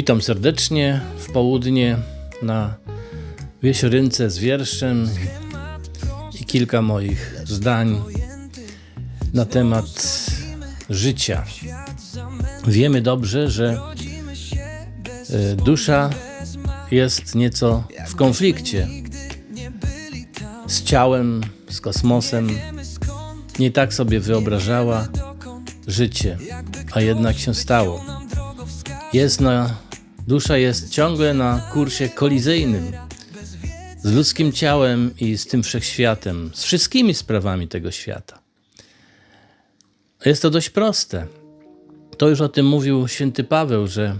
Witam serdecznie w południe na Wiesiorynce z wierszem i kilka moich zdań na temat życia. Wiemy dobrze, że e, dusza jest nieco w konflikcie z ciałem, z kosmosem. Nie tak sobie wyobrażała życie, a jednak się stało. Jest na, dusza jest ciągle na kursie kolizyjnym z ludzkim ciałem i z tym wszechświatem, z wszystkimi sprawami tego świata. Jest to dość proste. To już o tym mówił święty Paweł, że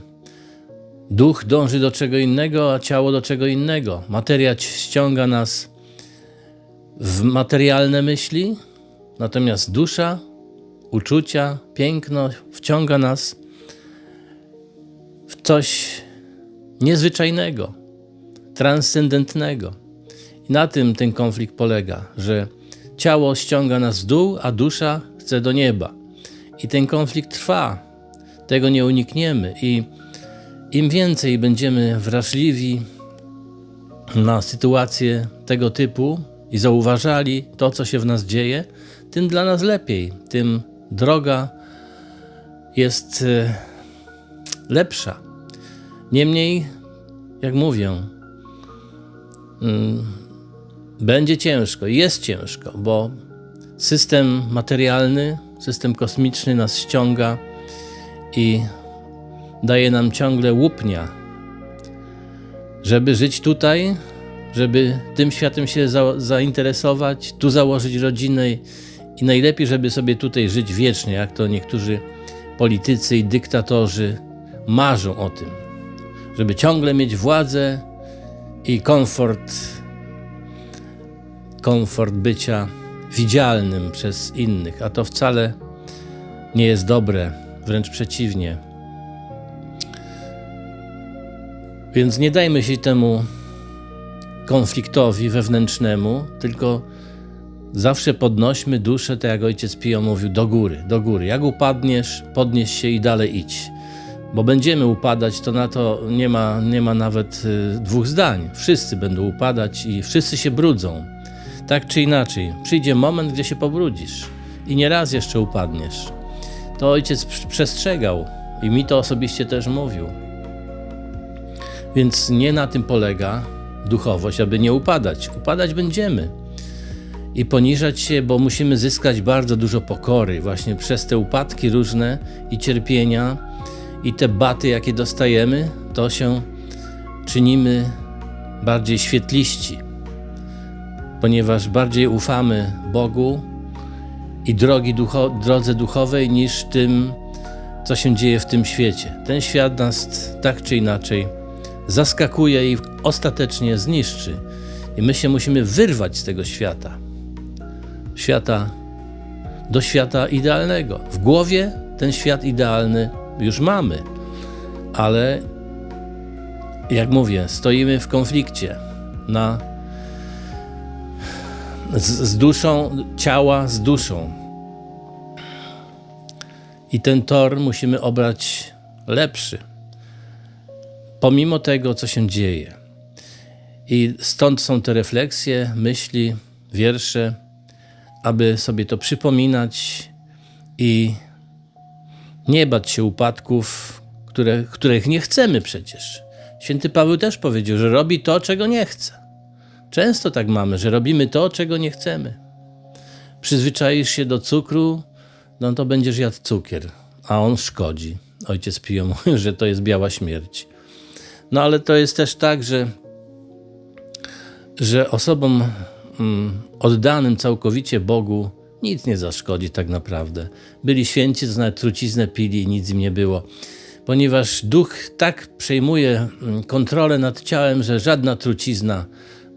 duch dąży do czego innego, a ciało do czego innego. Materia ściąga nas w materialne myśli, natomiast dusza, uczucia, piękno wciąga nas w coś niezwyczajnego, transcendentnego. I na tym ten konflikt polega, że ciało ściąga nas w dół, a dusza chce do nieba. I ten konflikt trwa. Tego nie unikniemy. I im więcej będziemy wrażliwi na sytuacje tego typu i zauważali to, co się w nas dzieje, tym dla nas lepiej, tym droga jest e, lepsza. Niemniej, jak mówię, mm, będzie ciężko, jest ciężko, bo system materialny, system kosmiczny nas ściąga i daje nam ciągle łupnia, żeby żyć tutaj, żeby tym światem się za, zainteresować, tu założyć rodzinę i najlepiej, żeby sobie tutaj żyć wiecznie, jak to niektórzy politycy i dyktatorzy marzą o tym, żeby ciągle mieć władzę i komfort, komfort bycia widzialnym przez innych, a to wcale nie jest dobre, wręcz przeciwnie. Więc nie dajmy się temu konfliktowi wewnętrznemu, tylko zawsze podnośmy duszę, tak jak ojciec Pio mówił, do góry, do góry. Jak upadniesz, podnieś się i dalej idź. Bo będziemy upadać, to na to nie ma, nie ma nawet y, dwóch zdań. Wszyscy będą upadać i wszyscy się brudzą. Tak czy inaczej, przyjdzie moment, gdzie się pobrudzisz i nieraz jeszcze upadniesz. To ojciec przestrzegał i mi to osobiście też mówił. Więc nie na tym polega duchowość, aby nie upadać. Upadać będziemy i poniżać się, bo musimy zyskać bardzo dużo pokory właśnie przez te upadki różne i cierpienia i te baty, jakie dostajemy, to się czynimy bardziej świetliści, ponieważ bardziej ufamy Bogu i drogi ducho, drodze duchowej niż tym, co się dzieje w tym świecie. Ten świat nas tak czy inaczej zaskakuje i ostatecznie zniszczy. I my się musimy wyrwać z tego świata. Świata do świata idealnego. W głowie ten świat idealny już mamy, ale jak mówię, stoimy w konflikcie na, z, z duszą, ciała z duszą. I ten tor musimy obrać lepszy pomimo tego, co się dzieje. I stąd są te refleksje, myśli, wiersze, aby sobie to przypominać i nie bać się upadków, które, których nie chcemy przecież. Święty Paweł też powiedział, że robi to, czego nie chce. Często tak mamy, że robimy to, czego nie chcemy. Przyzwyczaisz się do cukru, no to będziesz jadł cukier, a on szkodzi. Ojciec Pio mówił, że to jest biała śmierć. No ale to jest też tak, że, że osobom mm, oddanym całkowicie Bogu nic nie zaszkodzi tak naprawdę. Byli święci, to nawet truciznę pili i nic im nie było. Ponieważ duch tak przejmuje mm, kontrolę nad ciałem, że żadna trucizna,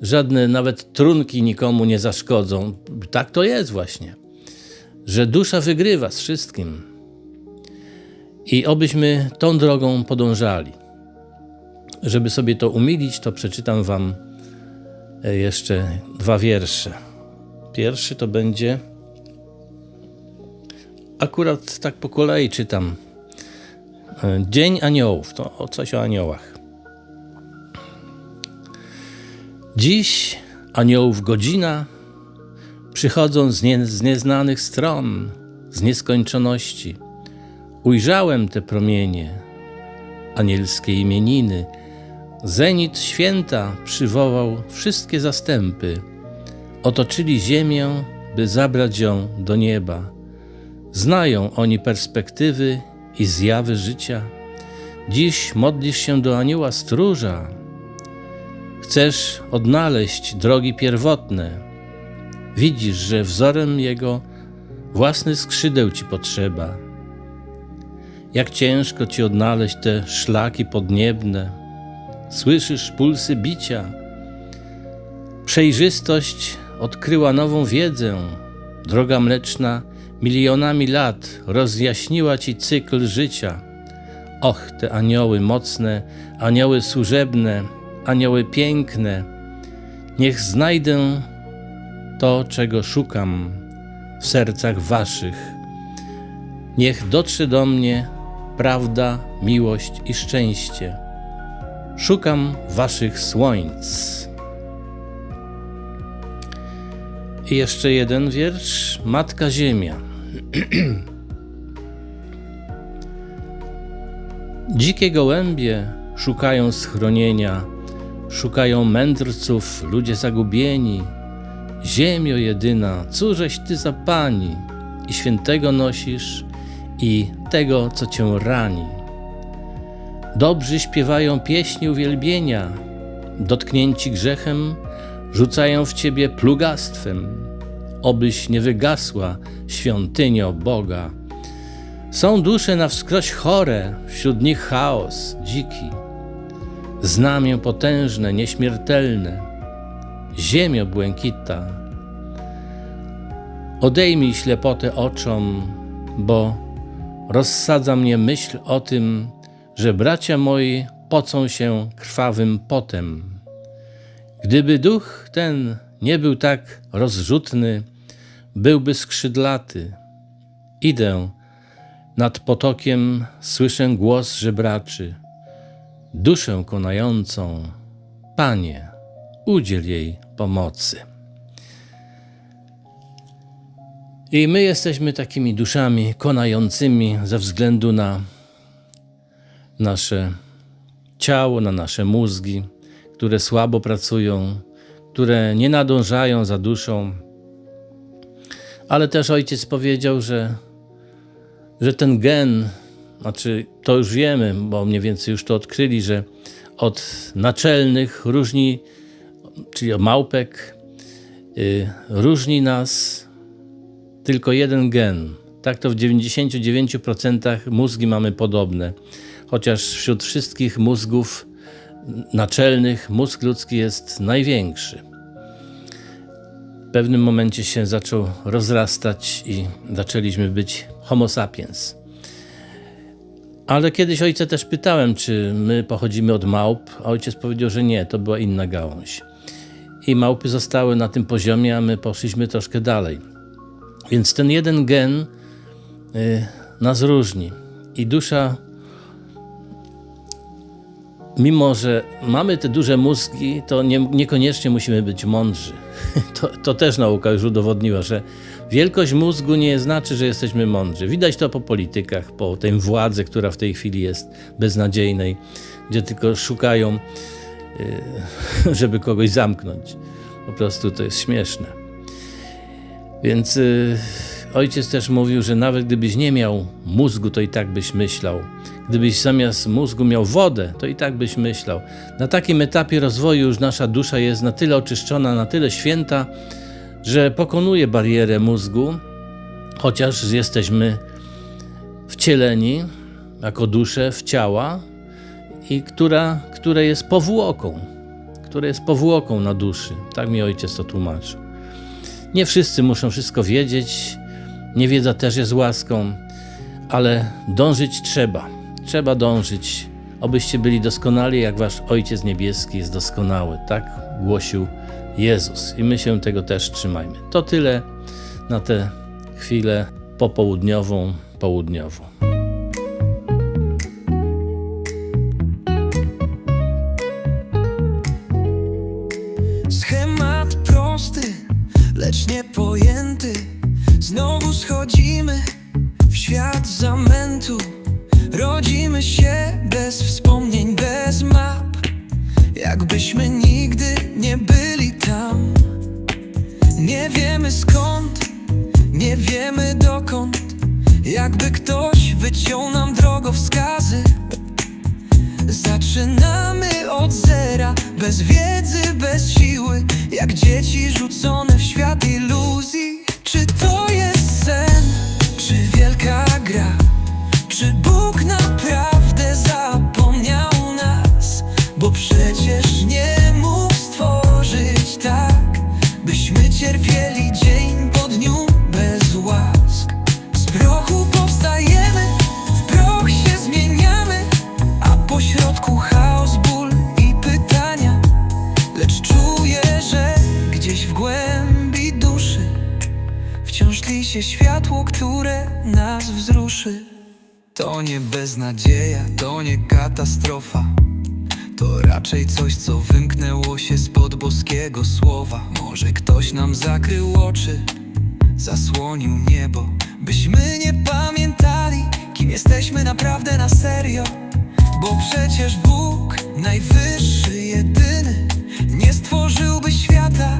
żadne nawet trunki nikomu nie zaszkodzą. Tak to jest właśnie. Że dusza wygrywa z wszystkim. I obyśmy tą drogą podążali. Żeby sobie to umilić, to przeczytam Wam e, jeszcze dwa wiersze. Pierwszy to będzie. Akurat tak po kolei czytam. E, Dzień Aniołów. To coś o aniołach. Dziś aniołów godzina przychodzą z, nie, z nieznanych stron, z nieskończoności. Ujrzałem te promienie, anielskie imieniny. Zenit święta przywołał wszystkie zastępy. Otoczyli ziemię, by zabrać ją do nieba. Znają oni perspektywy i zjawy życia. Dziś modlisz się do anioła stróża. Chcesz odnaleźć drogi pierwotne. Widzisz, że wzorem jego własny skrzydeł ci potrzeba. Jak ciężko ci odnaleźć te szlaki podniebne. Słyszysz pulsy bicia. Przejrzystość odkryła nową wiedzę. Droga mleczna milionami lat rozjaśniła ci cykl życia. Och, te anioły mocne, anioły służebne, anioły piękne. Niech znajdę to, czego szukam w sercach waszych. Niech dotrze do mnie prawda, miłość i szczęście. Szukam waszych słońc. I jeszcze jeden wiersz. Matka Ziemia. Dzikie gołębie szukają schronienia, szukają mędrców, ludzie zagubieni. Ziemio jedyna, cóżeś ty za pani, i świętego nosisz, i tego, co cię rani. Dobrzy śpiewają pieśni uwielbienia, dotknięci grzechem, rzucają w ciebie plugastwem, obyś nie wygasła, świątynio Boga. Są dusze na wskroś chore, wśród nich chaos dziki, znamię potężne, nieśmiertelne, ziemio błękita. Odejmij ślepotę oczom, bo rozsadza mnie myśl o tym, że bracia moi pocą się krwawym potem. Gdyby duch ten nie był tak rozrzutny, byłby skrzydlaty. Idę nad potokiem, słyszę głos żebraczy. Duszę konającą, Panie, udziel jej pomocy. I my jesteśmy takimi duszami konającymi ze względu na nasze ciało, na nasze mózgi, które słabo pracują, które nie nadążają za duszą. Ale też ojciec powiedział, że, że ten gen, znaczy to już wiemy, bo mniej więcej już to odkryli, że od naczelnych różni, czyli od małpek, yy, różni nas tylko jeden gen. Tak to w 99% mózgi mamy podobne. Chociaż wśród wszystkich mózgów naczelnych mózg ludzki jest największy. Pewnym momencie się zaczął rozrastać i zaczęliśmy być Homo sapiens. Ale kiedyś ojca też pytałem, czy my pochodzimy od małp, a ojciec powiedział, że nie, to była inna gałąź. I małpy zostały na tym poziomie, a my poszliśmy troszkę dalej. Więc ten jeden gen y, nas różni. I dusza mimo że mamy te duże mózgi, to nie, niekoniecznie musimy być mądrzy. To, to, też nauka już udowodniła, że wielkość mózgu nie znaczy, że jesteśmy mądrzy. Widać to po politykach, po tej władzy, która w tej chwili jest beznadziejnej, gdzie tylko szukają, yy, żeby kogoś zamknąć. Po prostu to jest śmieszne. Więc yy, ojciec też mówił, że nawet gdybyś nie miał mózgu, to i tak byś myślał. Gdybyś zamiast mózgu miał wodę, to i tak byś myślał. Na takim etapie rozwoju już nasza dusza jest na tyle oczyszczona, na tyle święta, że pokonuje barierę mózgu, chociaż jesteśmy wcieleni jako dusze w ciała, i która, które jest powłoką, które jest powłoką na duszy. Tak mi ojciec to tłumaczył. Nie wszyscy muszą wszystko wiedzieć, niewiedza też jest łaską, ale dążyć trzeba. Trzeba dążyć, obyście byli doskonali, jak wasz Ojciec Niebieski jest doskonały. Tak głosił Jezus i my się tego też trzymajmy. To tyle na tę chwilę popołudniową, południową. Się światło, które nas wzruszy. To nie beznadzieja, to nie katastrofa. To raczej coś, co wymknęło się spod boskiego słowa. Może ktoś nam zakrył oczy, zasłonił niebo Byśmy nie pamiętali, kim jesteśmy naprawdę na serio. Bo przecież Bóg, najwyższy, jedyny Nie stworzyłby świata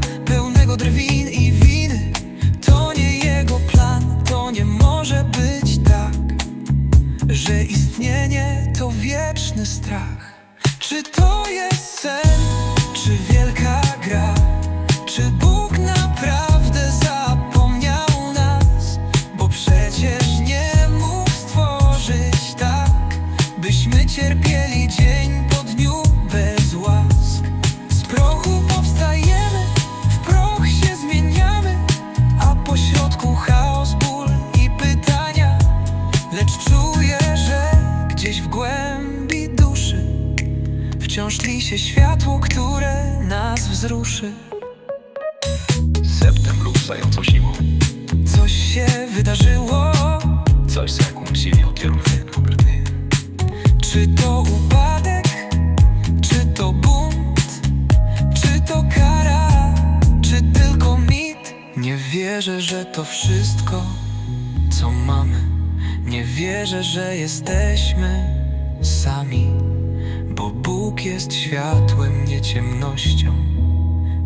że istnienie to wieczny strach. Czy to jest sen, czy wielka wzruszy. Septem ruszającą siłą Coś się wydarzyło. Coś jaką siłą kieruje obrotnie Czy to upadek, czy to bunt? Czy to kara, czy tylko mit? Nie wierzę, że to wszystko, co mamy. Nie wierzę, że jesteśmy sami Bo Bóg jest światłem, nie ciemnością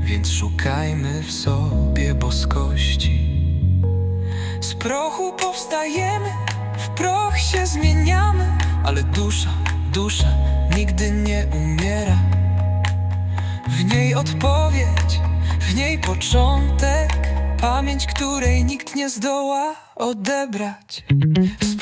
Więc szukajmy w sobie boskości. Z prochu powstajemy, w proch się zmieniamy Ale dusza, dusza nigdy nie umiera. W niej odpowiedź, w niej początek Pamięć, której nikt nie zdoła odebrać. Z